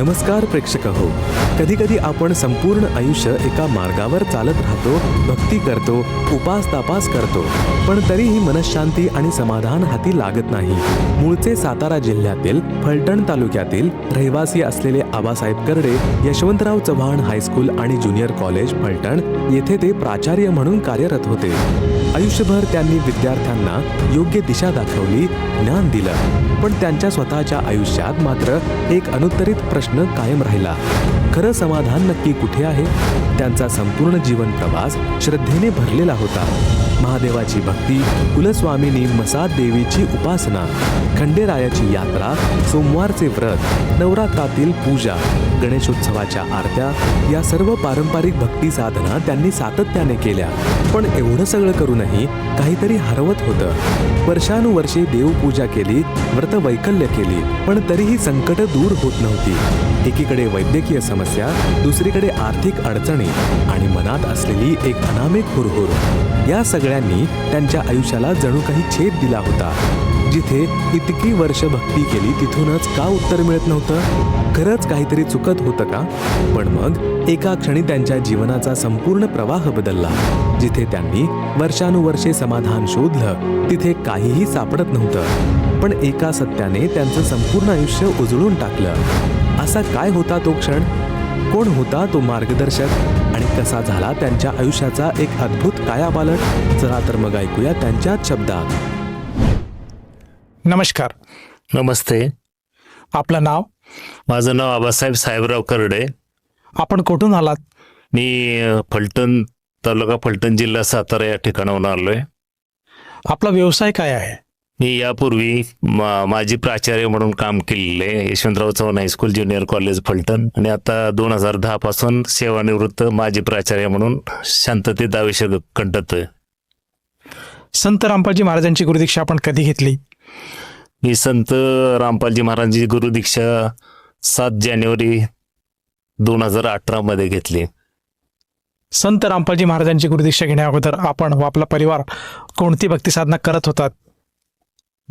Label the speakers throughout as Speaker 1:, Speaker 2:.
Speaker 1: नमस्कार प्रेक्षक हो. कधी कधी आपण संपूर्ण आयुष्य एका मार्गावर चालत राहतो भक्ती करतो उपास तापास करतो पण तरीही मनशांती आणि समाधान हाती लागत नाही. मूळचे सातारा जिल्ह्यातील फलटण तालुक्यातील रहिवासी असलेले आबासाहेब कर्डे यशवंतराव चव्हाण हायस्कूल आणि ज्युनियर कॉलेज फलटण येथे ते प्राचार्य म्हणून कार्यरत होते. आयुष्यभर त्यांनी विद्यार्थ्यांना योग्य दिशा दाखवली ज्ञान दिलं. पण त्यांच्या स्वतःच्या आयुष्यात मात्र एक अनुत्तरित प्रश्न कायम राहिला. खरं समाधान नक्की कुठे आहे? त्यांचा संपूर्ण जीवन प्रवास श्रद्धेने भरलेला होता. महादेवाची भक्ती कुलस्वामिनी मसाद देवीची उपासना खंडेरायाची यात्रा सोमवारचे व्रत नवरात्रातील पूजा गणेशोत्सवाच्या आरत्या या सर्व पारंपरिक भक्ती साधना त्यांनी सातत्याने केल्या. पण एवढं सगळं करूनही काहीतरी हरवत होतं. वर्षानुवर्षे देवपूजा केली व्रत वैकल्य केली पण तरीही संकट दूर होत नव्हती. एकीकडे वैद्यकीय समस्या दुसरीकडे आर्थिक अडचणी आणि मनात असलेली एक अनामिक हुरहुर. या सगळ्या सगळ्यांनी त्यांच्या आयुष्याला जणू काही छेद दिला होता. जिथे इतकी वर्ष भक्ती केली तिथूनच का उत्तर मिळत नव्हतं? खरंच काहीतरी चुकत होतं का? पण मग एका क्षणी त्यांच्या जीवनाचा संपूर्ण प्रवाह बदलला. जिथे त्यांनी वर्षानुवर्षे समाधान शोधलं तिथे काहीही सापडत नव्हतं. पण एका सत्याने त्यांचं संपूर्ण आयुष्य उजळून टाकलं. असा काय होता तो क्षण? कोण होता तो मार्गदर्शक? आणि कसा झाला त्यांच्या आयुष्याचा एक अद्भुत कायापालट? चला तर मग ऐकूया त्यांच्याच शब्दात.
Speaker 2: नमस्कार.
Speaker 3: नमस्ते.
Speaker 2: आपलं नाव?
Speaker 3: माझं नाव आबासाहेब साहेबराव करडे.
Speaker 2: आपण कुठून आलात?
Speaker 3: मी फलटण तालुका फलटण जिल्हा सातारा या ठिकाणाहून आलोय.
Speaker 2: आपला व्यवसाय काय आहे?
Speaker 3: मी यापूर्वी मा, माजी प्राचार्य म्हणून काम केलेले Yashwantrao Chavan high school junior college Phaltan. आणि आता दोन हजार दहा पासून सेवानिवृत्त माजी प्राचार्य म्हणून शांततेत आयुष्य कंटतोय
Speaker 2: संत रामपालजी महाराजांची गुरुदीक्षा आपण कधी घेतली?
Speaker 3: मी संत रामपालजी महाराजांची गुरुदीक्षा सात जानेवारी दोन हजार अठरा मध्ये घेतली.
Speaker 2: संत रामपालजी महाराजांची गुरुदीक्षा घेण्या अगोदर आपण व आपला परिवार कोणती भक्ती साधना करत होतात?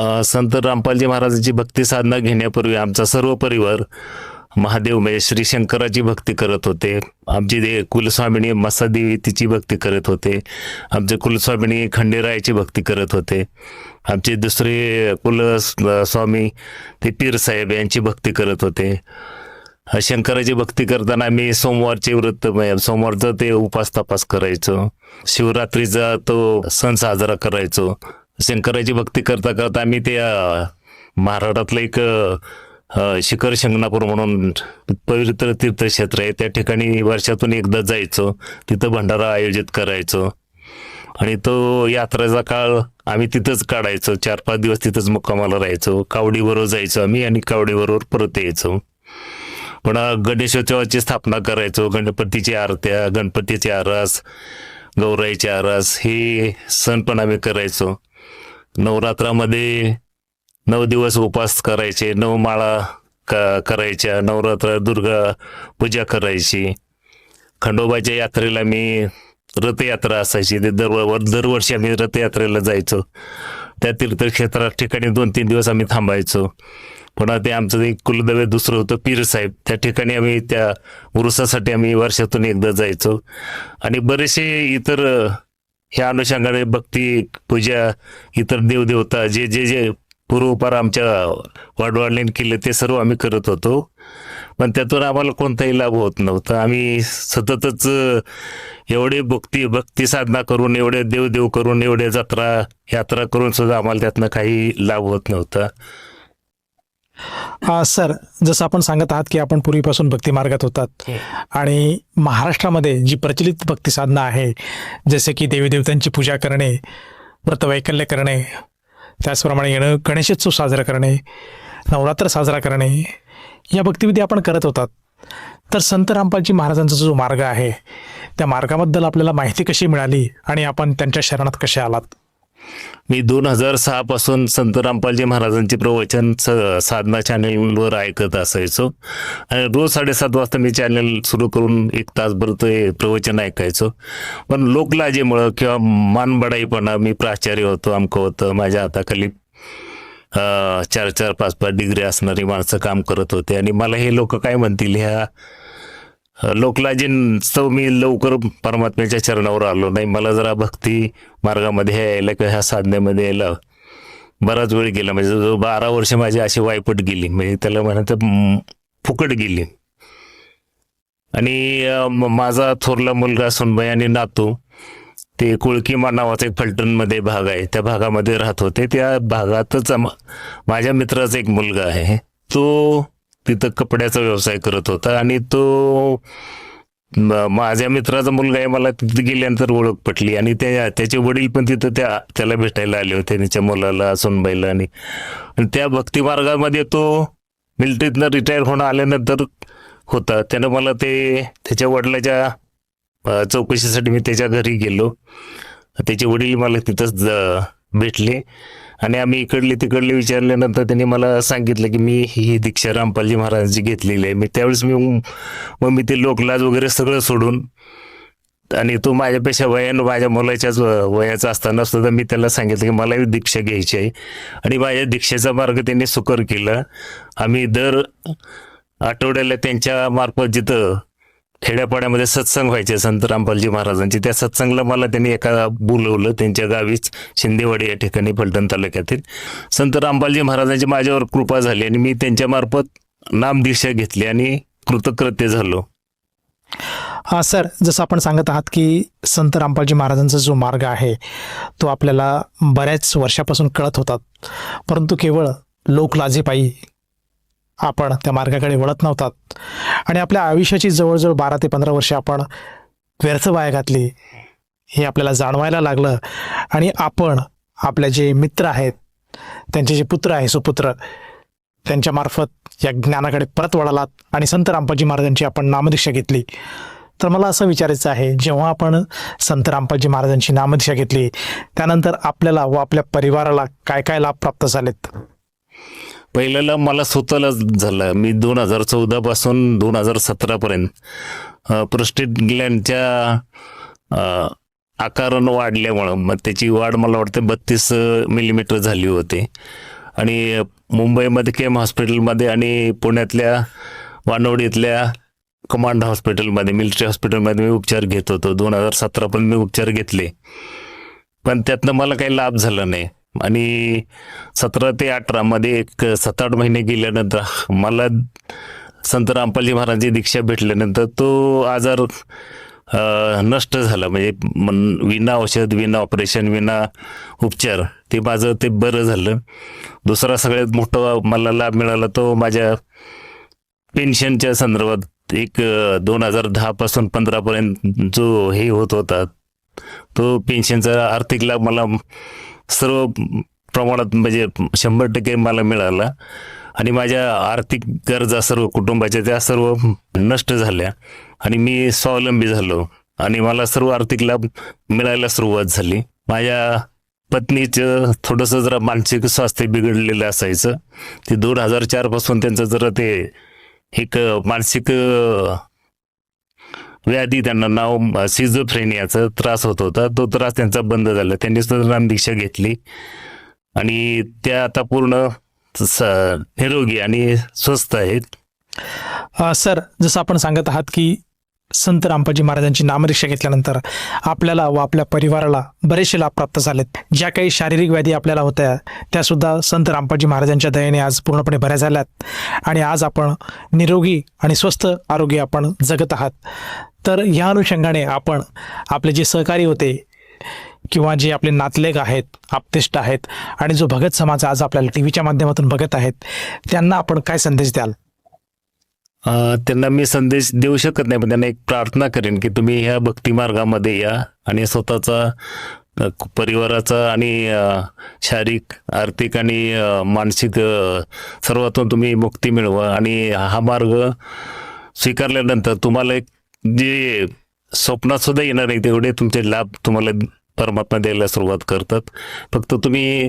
Speaker 3: संत रामपालजी महाराजांची भक्ती साधना घेण्यापूर्वी आमचा सर्व परिवार महादेव म्हणजे श्री शंकराची भक्ती करत होते. आमची दे कुलस्वामिनी मसादेवी तिची भक्ती करत होते. आमचे कुलस्वामिनी खंडेरायाची भक्ती करत होते. आमचे दुसरे कुल स्वामी ते पीरसाहेब यांची भक्ती करत होते. शंकराची भक्ती करताना आम्ही सोमवारचे व्रत म्हणजे सोमवारचं ते उपास तपास करायचो. शिवरात्रीचा तो सण साजरा करायचो. शंकराची भक्ती करता करता आम्ही ते महाराष्ट्रातलं एक शिखर शंगनापूर म्हणून पवित्र तीर्थक्षेत्र आहे. त्या ठिकाणी वर्षातून एकदा जायचो. तिथं भंडारा आयोजित करायचो. आणि तो यात्रेचा काळ आम्ही तिथंच काढायचो. चार पाच दिवस तिथंच मुक्कामाला राहायचो. कावडीबरोबर जायचो आम्ही आणि कावडीबरोबर परत यायचो. पण गणेशोत्सवाची स्थापना करायचो. गणपतीची आरत्या गणपतीचे आरास गौराईचे आरास हे सण पण आम्ही करायचो. नवरात्रामध्ये नऊ दिवस उपास करायचे नऊ माळा क करायच्या नवरात्र दुर्गा पूजा करायची. खंडोबाच्या यात्रेला मी रथयात्रा असायची. ते दरवर दरवर्षी आम्ही रथयात्रेला जायचो. त्या तीर्थक्षेत्रा ठिकाणी दोन तीन दिवस आम्ही थांबायचो. पुन्हा ते आमचं एक कुलदैव दुसरं होतं पीरसाहेब त्या ठिकाणी आम्ही त्या उरुसासाठी आम्ही वर्षातून एकदा जायचो. आणि बरेचसे इतर ह्या अनुषंगाने भक्ती पूजा इतर देवदेवता जे जे जे पूर्वपार आमच्या वाडवडिलांनी केले ते सर्व आम्ही करत होतो. पण त्यातून आम्हाला कोणताही लाभ होत नव्हता. आम्ही सततच एवढे भक्ती भक्ती साधना करून एवढे देवदेव करून एवढे जत्रा यात्रा करून सुद्धा आम्हाला त्यातनं काही लाभ होत नव्हता.
Speaker 2: सर जसं आपण सांगत आहात की आपण पूर्वीपासून भक्ती मार्गात होतात आणि महाराष्ट्रामध्ये जी प्रचलित भक्ती साधना आहे जसे की देवी देवतांची पूजा करणे व्रतवैकल्य करणे त्याचप्रमाणे गण गणेशोत्सव साजरा करणे नवरात्र साजरा करणे या भक्तिविधी आपण करत होतात. तर संत रामपालजी महाराजांचा जो मार्ग आहे त्या मार्गाबद्दल आपल्याला माहिती कशी मिळाली आणि आपण त्यांच्या शरणात कसे आलात?
Speaker 3: मी दोन हजार सहापासून संत रामपालजी महाराजांचे प्रवचन स- साधना चॅनेलवर ऐकत असायचो. आणि रोज साडेसात वाजता मी चॅनेल सुरू करून एक तासभर ते प्रवचन ऐकायचो. पण लोकलाजेमुळं किंवा मानबडाईपणा मी प्राचार्य होतो अमकं होतं माझ्या हाताखाली चार चार पाच पाच डिग्री असणारी माणसं काम करत होते. आणि मला हे लोक काय म्हणतील ह्या लोकलाजींचं मी लवकर परमात्म्याच्या चरणावर आलो नाही. मला जरा भक्ती मार्गामध्ये यायला किंवा ह्या साधनेमध्ये यायला बराच वेळ गेला. म्हणजे जो बारा वर्ष माझी अशी वायपट गेली. म्हणजे त्याला म्हणायचं फुकट गेली. आणि म- माझा थोरला मुलगा सुनबाई आणि नातू ते कुळकीमा नावाचा एक फलटणमध्ये भाग आहे. त्या भागामध्ये राहत होते. त्या भागातच माझ्या मित्राचा एक मुलगा आहे. तो तिथं कपड्याचा व्यवसाय करत होता. आणि तो म- माझ्या मित्राचा मुलगा आहे मला तिथे गेल्यानंतर ओळख पटली. आणि त्या त्याचे वडील पण तिथं त्या त्याला भेटायला आले होते त्याच्या मुलाला सोनबाईला आणि त्या भक्तिमार्गामध्ये तो मिलिटरीतनं रिटायर होणं आल्यानंतर होता. त्यानं मला ते त्याच्या वडिलाच्या चौकशीसाठी मी त्याच्या घरी गेलो. त्याचे वडील मला तिथंच भेटले. आणि आम्ही इकडले तिकडले विचारल्यानंतर त्यांनी मला सांगितलं की मी ही दीक्षा रामपालजी महाराजांची घेतलेली आहे. मी त्यावेळेस मी मग मी ते लोकलाज वगैरे सगळं सोडून आणि तो माझ्यापेक्षा वयानं माझ्या मुलाच्याच वयाचा असताना सुद्धा मी त्याला सांगितलं की मलाही दीक्षा घ्यायची आहे. आणि माझ्या दीक्षेचा मार्ग त्यांनी सुकर केला. आम्ही दर आठवड्याला त्यांच्या मार्फत जिथं खेड्यापाड्यामध्ये सत्संग व्हायचे संत रामपालजी महाराजांचे. त्या सत्संगला मला त्यांनी एका बोलवलं त्यांच्या गावीच शिंदेवाडी या ठिकाणी फलटण तालुक्यातील. संत रामपालजी महाराजांची माझ्यावर कृपा झाली आणि मी त्यांच्यामार्फत नामदीक्षा घेतली आणि कृतकृत्य झालो.
Speaker 2: हा सर जसं आपण सांगत आहात की संत रामपालजी महाराजांचा जो मार्ग आहे तो आपल्याला बऱ्याच वर्षापासून कळत होतात परंतु केवळ लोकलाजेपायी आपण त्या मार्गाकडे वळत नव्हतात. आणि आपल्या आयुष्याची जवळजवळ बारा ते पंधरा वर्षे आपण व्यर्थ वाया घातली हे आपल्याला जाणवायला लागलं. आणि आपण आपले जे मित्र आहेत त्यांचे जे पुत्र आहे सुपुत्र त्यांच्या मार्फत या ज्ञानाकडे परत वळालात आणि संत रामपाजी महाराजांची आपण नामदीक्षा घेतली. तर मला असं विचारायचं आहे जेव्हा आपण संत रामपाजी महाराजांची नामदीक्षा घेतली त्यानंतर आपल्याला व आपल्या परिवाराला काय काय लाभ प्राप्त झालेत?
Speaker 3: पहिल्याला मला स्वतःला झालं. मी दोन हजार चौदापासून दोन हजार सतरापर्यंत प्रोस्टेट ग्लँडच्या आकारानं वाढल्यामुळं मग त्याची वाढ मला वाटतं बत्तीस मिलीमीटर झाली होती. आणि मुंबईमध्ये केम हॉस्पिटलमध्ये आणि पुण्यातल्या वानवडीतल्या कमांड हॉस्पिटलमध्ये मिलिटरी हॉस्पिटलमध्ये मी उपचार घेत होतो. दोन हजार सतरापर्यंत मी उपचार घेतले. पण त्यातनं मला काही लाभ झाला नाही. आणि सतरा ते अठरामध्ये एक सात आठ महिने गेल्यानंतर मला संत रामपालजी महाराजांची दीक्षा भेटल्यानंतर तो आजार नष्ट झाला. म्हणजे मन- विना औषध विना ऑपरेशन विना उपचार. ते माझं ते बरं झालं. दुसरा सगळ्यात मोठा मला लाभ मिळाला तो माझ्या पेन्शनच्या संदर्भात एक दोन हजार दहापासून पंधरापर्यंत जो हे होत होता तो पेन्शनचा आर्थिक लाभ मला सर्व प्रमाणात म्हणजे शंभर टक्के मला मिळाला. आणि माझ्या आर्थिक गरजा सर्व कुटुंबाच्या त्या सर्व नष्ट झाल्या. आणि मी स्वावलंबी झालो. आणि मला सर्व आर्थिक लाभ मिळायला सुरुवात झाली. माझ्या पत्नीचं थोडंसं जरा मानसिक स्वास्थ्य बिघडलेलं असायचं. ते दोन हजार चारपासून त्यांचं जरा ते एक मानसिक व्याधी त्यांना नाव सिझोफ्रेनियाचा त्रास होत होता. तो त्रास त्यांचा बंद झाला. त्यांनी सुद्धा दीक्षा घेतली. आणि त्या आता पूर्ण स- निरोगी आणि स्वस्त आहेत.
Speaker 2: सर जसं आपण सांगत आहात की संत रामपाजी महाराजांची नामदीक्षा घेतल्यानंतर आपल्याला व आपल्या परिवाराला बरेचसे लाभ प्राप्त झालेत. ज्या काही शारीरिक व्याधी आपल्याला होत्या त्यासुद्धा संत रामपाजी महाराजांच्या दयेने आज पूर्णपणे बऱ्या झाल्यात. आणि आज आपण निरोगी आणि स्वस्थ आरोग्य आपण जगत आहात. तर या अनुषंगाने आपण आपले जे सहकारी होते किंवा जे आपले नातलेग आहेत आपतेष्ट आहेत आणि जो भगत समाज आज आपल्याला टी व्हीच्या माध्यमातून बघत आहेत त्यांना आपण काय संदेश द्याल?
Speaker 3: त्यांना मी संदेश देऊ शकत नाही पण त्यांना एक प्रार्थना करेन की तुम्ही ह्या भक्ती मार्गामध्ये या आणि स्वतःचा परिवाराचा आणि शारीरिक आर्थिक आणि मानसिक सर्वातून तुम्ही मुक्ती मिळवा आणि हा मार्ग स्वीकारल्यानंतर तुम्हाला एक जे स्वप्नात सुद्धा येणार नाही तेवढे तुमचे लाभ तुम्हाला परमात्मा द्यायला सुरुवात करतात. फक्त तुम्ही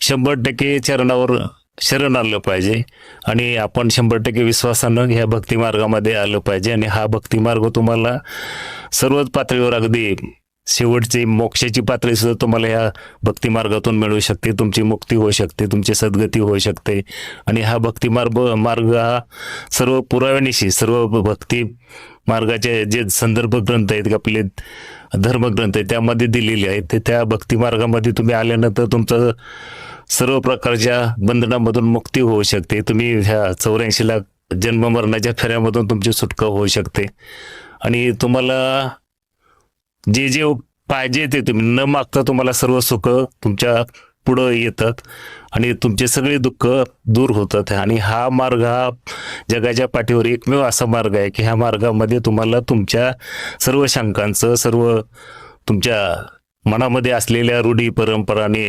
Speaker 3: शंभर टक्के चरणावर शरण आलं पाहिजे. आणि आपण शंभर टक्के विश्वासानं ह्या भक्तिमार्गामध्ये आलं पाहिजे. आणि हा भक्तिमार्ग तुम्हाला सर्वच पातळीवर अगदी शेवटची मोक्षाची पातळी सुद्धा तुम्हाला ह्या भक्तिमार्गातून मिळू शकते. तुमची मुक्ती होऊ शकते तुमची सद्गती होऊ शकते. आणि हा भक्तिमार्ग मार्ग हा सर्व पुराव्यानिशी सर्व भक्ती मार्गाचे जे संदर्भ ग्रंथ आहेत आपले धर्मग्रंथ आहेत त्यामध्ये दिलेले आहेत. ते त्या भक्तिमार्गामध्ये तुम्ही आल्यानंतर तुमचं सर्व प्रकारच्या बंधनामधून मुक्ती होऊ शकते. तुम्ही ह्या चौऱ्याऐंशी लाख जन्म मरणाच्या फेऱ्यामधून तुमची सुटका होऊ शकते. आणि तुम्हाला जे जे पाहिजे ते तुम्ही न मागता तुम्हाला सर्व सुख तुमच्या पुढं येतात आणि तुमचे सगळे दुःख दूर होतात. आणि हा मार्ग हा जगाच्या पाठीवर एकमेव असा मार्ग आहे की ह्या मार्गामध्ये तुम्हाला तुमच्या सर्व शंकांचं सर्व तुमच्या मनामध्ये असलेल्या रूढी परंपरा आणि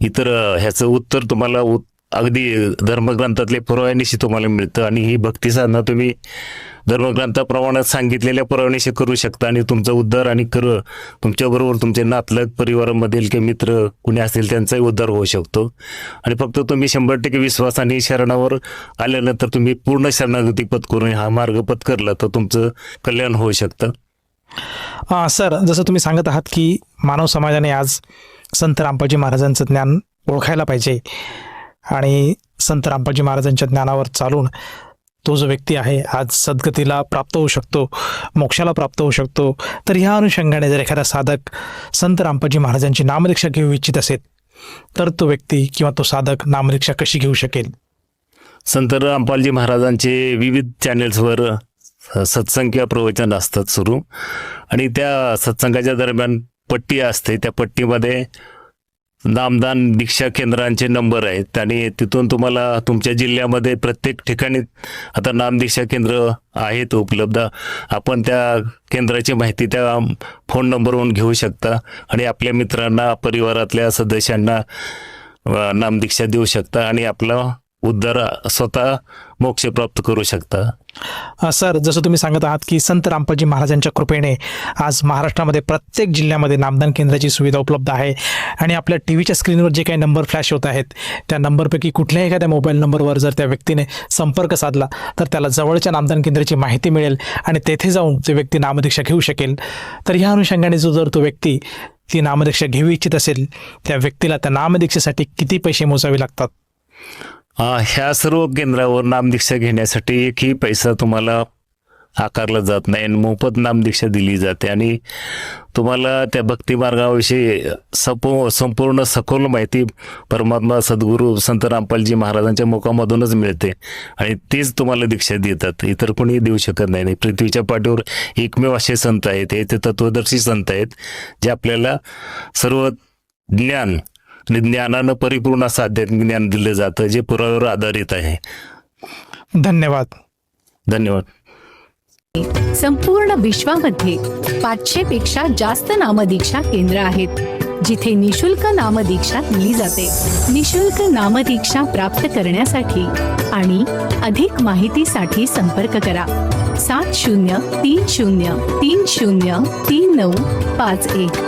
Speaker 3: इतर ह्याचं उत्तर तुम्हाला उत अगदी धर्मग्रंथातले पुराव्यानिशी तुम्हाला मिळतं आणि ही भक्ती साधना तुम्ही धर्मग्रंथाप्रमाणे सांगितलेल्या पुराव्यानिशी करू शकता आणि तुमचा उद्धार आणि कर तुमच्याबरोबर तुमचे नातलग परिवारामधील किंवा मित्र कुणी असेल त्यांचाही उद्धार होऊ शकतो. आणि फक्त तुम्ही शंभर टक्के विश्वासाने शरणावर आल्यानंतर तुम्ही पूर्ण शरणागती पत्करून हा मार्ग पत्करला तर तुमचं कल्याण होऊ शकतं.
Speaker 2: सर जसं तुम्ही सांगत आहात की मानव समाजाने आज संत रामपाजी महाराजांचं ज्ञान ओळखायला पाहिजे. आणि संत रामपाजी महाराजांच्या ज्ञानावर चालून तो जो व्यक्ती आहे आज सद्गतीला प्राप्त होऊ शकतो मोक्षाला प्राप्त होऊ शकतो तर ह्या अनुषंगाने जर एखादा साधक संत रामपाजी महाराजांची नामदीक्षा घेऊ इच्छित असेल तर तो व्यक्ती किंवा तो साधक नामदीक्षा कशी घेऊ शकेल?
Speaker 3: संत रामपालजी महाराजांचे विविध चॅनेल्सवर सत्संग किंवा प्रवचन असतात सुरू. आणि त्या सत्संगाच्या दरम्यान पट्टी असते. त्या पट्टीमध्ये नामदान दीक्षा केंद्रांचे नंबर आहेत. आणि तिथून तुम्हाला तुमच्या जिल्ह्यामध्ये प्रत्येक ठिकाणी आता नामदीक्षा केंद्र आहेत उपलब्ध. आपण त्या केंद्राची माहिती त्या फोन नंबरवरून घेऊ शकता. आणि आपल्या मित्रांना परिवारातल्या सदस्यांना नामदीक्षा देऊ शकता. आणि आपला उद्धार स्वतः मोक्ष प्राप्त करू शकता.
Speaker 2: सर जसं तुम्ही सांगत आहात की संत रामपाजी महाराजांच्या कृपेने आज महाराष्ट्रामध्ये प्रत्येक जिल्ह्यामध्ये नामदान केंद्राची सुविधा उपलब्ध आहे. आणि आपल्या टी व्हीच्या स्क्रीनवर जे काही नंबर फ्लॅश होत आहेत त्या नंबरपैकी कुठल्याही एखाद्या मोबाईल नंबरवर जर त्या व्यक्तीने संपर्क साधला तर त्याला जवळच्या नामदान केंद्राची माहिती मिळेल आणि तेथे जाऊन ते व्यक्ती नामदीक्षा घेऊ शकेल. तर ह्या अनुषंगाने जो जर तो व्यक्ती ती नामदीक्षा घेऊ इच्छित असेल त्या व्यक्तीला त्या नामदीक्षेसाठी किती पैसे मोजावे लागतात?
Speaker 3: ह्या सर्व केंद्रावर नामदीक्षा घेण्यासाठी एकही पैसा तुम्हाला आकारला जात नाही आणि मोफत नामदीक्षा दिली जाते. आणि तुम्हाला त्या भक्तिमार्गाविषयी सपो संपूर्ण सखोल माहिती परमात्मा सद्गुरू संत रामपालजी महाराजांच्या मुखामधूनच मिळते. आणि तेच तुम्हाला दीक्षा देतात. इतर कोणी देऊ शकत नाही. पृथ्वीच्या पाठीवर एकमेव असे संत आहेत. हे ते तत्वदर्शी संत आहेत जे आपल्याला सर्व ज्ञान आणि ज्ञानानं परिपूर्ण असं आध्यात्मिक ज्ञान दिलं जातं जे पुराव्यावर आधारित आहे.
Speaker 2: धन्यवाद.
Speaker 3: धन्यवाद.
Speaker 4: संपूर्ण विश्वामध्ये पाचशे पेक्षा जास्त नामदीक्षा केंद्र आहेत जिथे निशुल्क नामदीक्षा दिली जाते. निशुल्क नामदीक्षा प्राप्त करण्यासाठी आणि अधिक माहितीसाठी संपर्क करा. सात शून्य तीन शून्य तीन शून्य तीन नऊ पाच एक.